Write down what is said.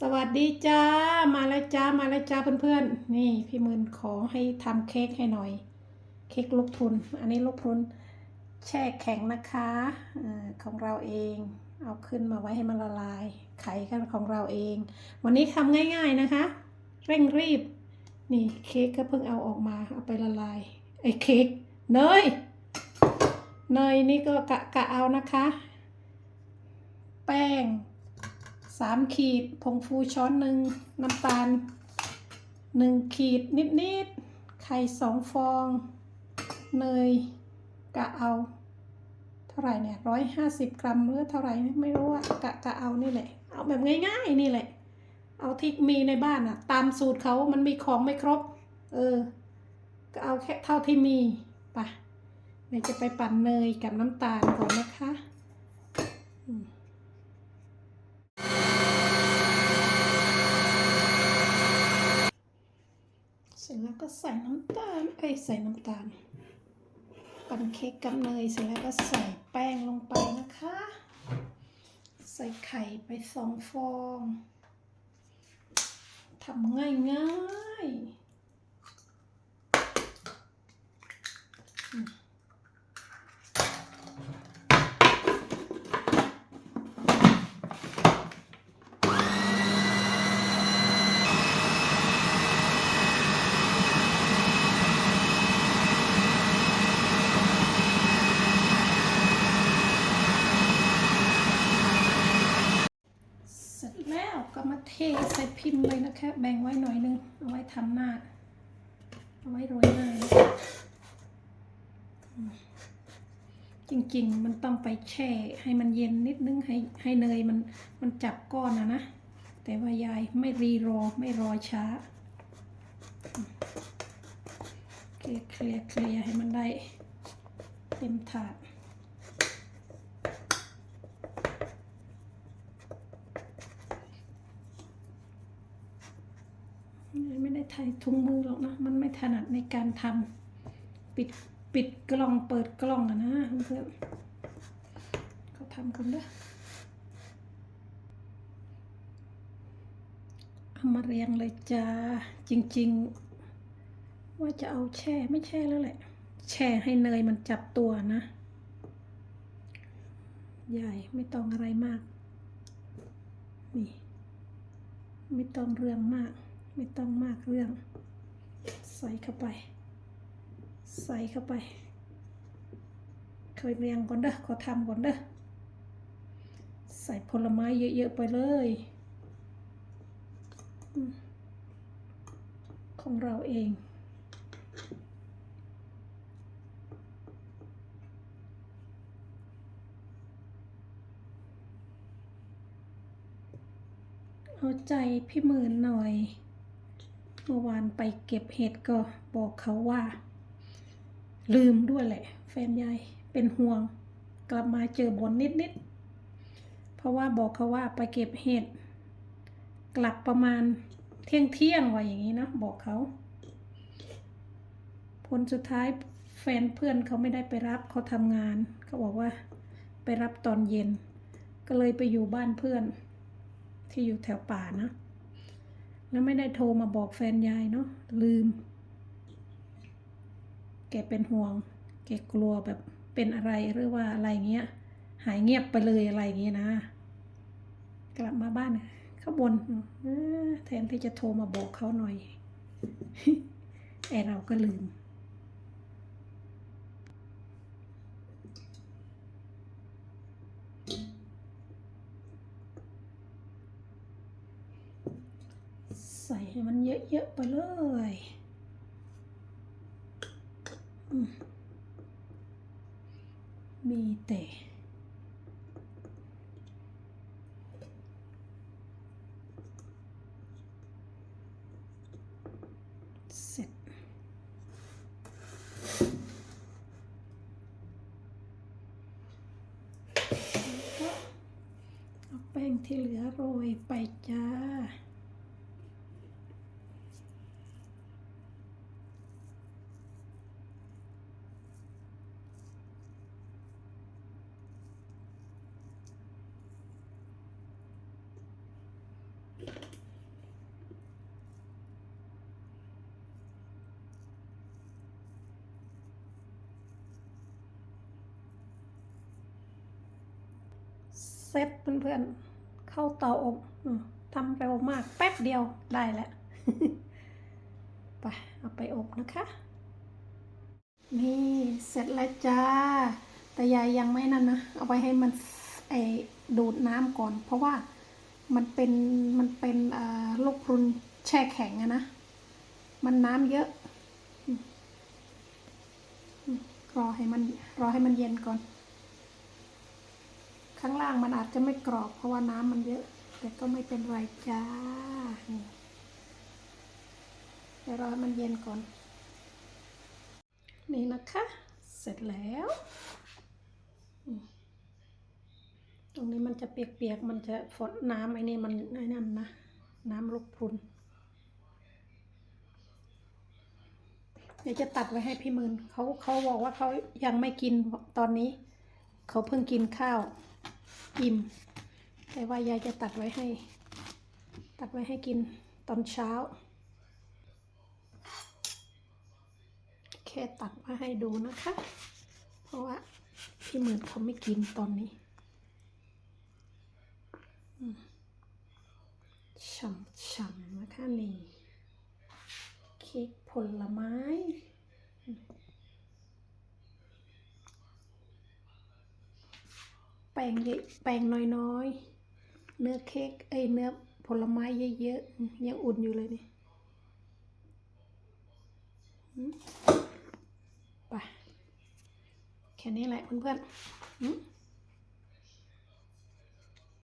สวัสดีจ้า มาแล้วจ้า มาแล้วจ้าเพื่อนๆ นี่พี่มืนขอให้ทำเค้กให้หน่อย เค้กลูกพุน อันนี้ลูกพุนแช่แข็งนะคะอของเราเอง เอาขึ้นมาไว้ให้มันละลาย ไขกันของเราเอง วันนี้ทำง่ายๆนะคะ เร่งรีบ นี่เค้กก็เพิ่งเอาออกมา เอาไปละลาย ไอ้เค้กเนย เนยนี่ก็กะกะเอานะคะ แป้ง สามขีด ผงฟูช้อนหนึ่งน้ำตาลหนึ่งขีดนิดๆ ไข่สองฟอง เนยกะเอา เท่าไหร่เนี่ยร้อยห้าสิบกรัมหรือเท่าไหร่ไม่รู้อะกะกะเอานี่แหละ เอาแบบง่ายๆนี่แหละ เอาที่มีในบ้านอะตามสูตรเขามันมีของไม่ครบ เออ ก็เอาแค่เท่าที่มีไปเดี๋ยวจะไปปั่นเนยกับน้ำตาลก่อนนะคะ อืม เสร็จแล้วก็ใส่น้ำตาลไอ้ใส่น้ำตาลปั่นเค้กกับเนยเสร็จแล้วก็ใส่แป้งลงไปนะคะ ใส่ไข่ไปสองฟองทำง่ายง่าย แล้วก็มาเทใส่พิมพ์เลยนะคะ แบ่งไว้หน่อยนึง เอาไว้ทำหน้า เอาไว้โรยหน้าอืมจริง ๆ มันต้องไปแช่ให้มันเย็นนิดนึงให้ให้เนยมันมันจับก้อนนะนะ แต่ว่ายายไม่รีรอไม่รอช้าเคลียร์เคลียร์เคลียร์ให้มันได้เต็มถาด ไม่ได้ถุงมือหรอกนะ มันไม่ถนัดในการทำปิดปิดกล้องเปิดกล้องอะนะเพื่อนเขาทำกันเด้อเอามาเรียงเลยจ้า จริง ๆ ว่าจะเอาแช่ไม่แช่แล้วแหละ แช่ให้เนยมันจับตัวนะ ใหญ่ไม่ต้องอะไรมาก นี่ ไม่ต้องเรื่องมาก ไม่ต้องมากเรื่อง ใส่เข้าไป ใส่เข้าไป เคยเรียงก่อนเด้อขอทำก่อนเด้อใส่ผลไม้เยอะ ๆ ไปเลย ของเราเองเอาใจพี่หมื่นหน่อย เมื่อวานไปเก็บเห็ดก็บอกเขาว่า ลืมด้วยแหละ แฟนยายเป็นห่วง กลับมาเจอบนนิดๆเพราะว่าบอกเขาว่าไปเก็บเห็ดกลับประมาณเที่ยงเที่ยงว่าอย่างนี้นะบอกเขา ผลสุดท้ายแฟนเพื่อนเขาไม่ได้ไปรับเขาทำงานเขาบอกว่าไปรับตอนเย็น ก็เลยไปอยู่บ้านเพื่อนที่อยู่แถวป่านะ แล้วไม่ได้โทรมาบอกแฟนยายเนาะลืม แกเป็นห่วง แกกลัวแบบเป็นอะไรหรือว่าอะไรเงี้ย หายเงียบไปเลยอะไรเงี้ยนะ กลับมาบ้านเขาบนแทนที่จะโทรมาบอกเขาหน่อยไอเราก็ลืม ใส่ให้มันเยอะๆไปเลยมีแต่เสร็จแล้วเอาแป้งที่เหลือโรยไปจ้า โร็จเพื่อนๆ เข้าเตาอบทำเร็วมากแป๊บเดียวได้แล้วไปเอาไปอบนะคะ นี่เสร็จแล้วจ้า แต่ยายยังไม่นั่นนะ เอาไปให้มันไอดูดน้ำก่อน เพราะว่ามันเป็นมันเป็นอ่าลูกพรุนแช่แข็งอะนะ มันน้ำเยอะ รอให้มันรอให้มันเย็นก่อน ข้างล่างมันอาจจะไม่กรอบเพราะว่าน้ำมันเยอะ แต่ก็ไม่เป็นไรจ้าเดี๋ยวรอให้มันเย็นก่อน นี่นะคะ เสร็จแล้ว ตรงนี้มันจะเปียกๆ มันจะฝนน้ำไอ้นี่มันไอ้นั่นนะ น้ำลูกพรุนเดี๋ยวจะตัดไว้ให้พี่หมื่นเขาเขาบอกว่าเขายังไม่กินตอนนี้ เขาเพิ่งกินข้าว อิ่มแต่ว่ายายจะตัดไว้ให้ ตัดไว้ให้กินตอนเช้า แค่ตัดมาให้ดูนะคะ เพราะว่าพี่หมื่นเขาไม่กินตอนนี้ฉ่ำๆนะคะนี่เค้กผลไม้ แป้งเยอะแป้งน้อยๆ เนื้อเค้กเอ้ยเนื้อผลไม้เยอะๆ ยังอุ่นอยู่เลยนี่ไปแค่นี้แหละเพื่อนๆ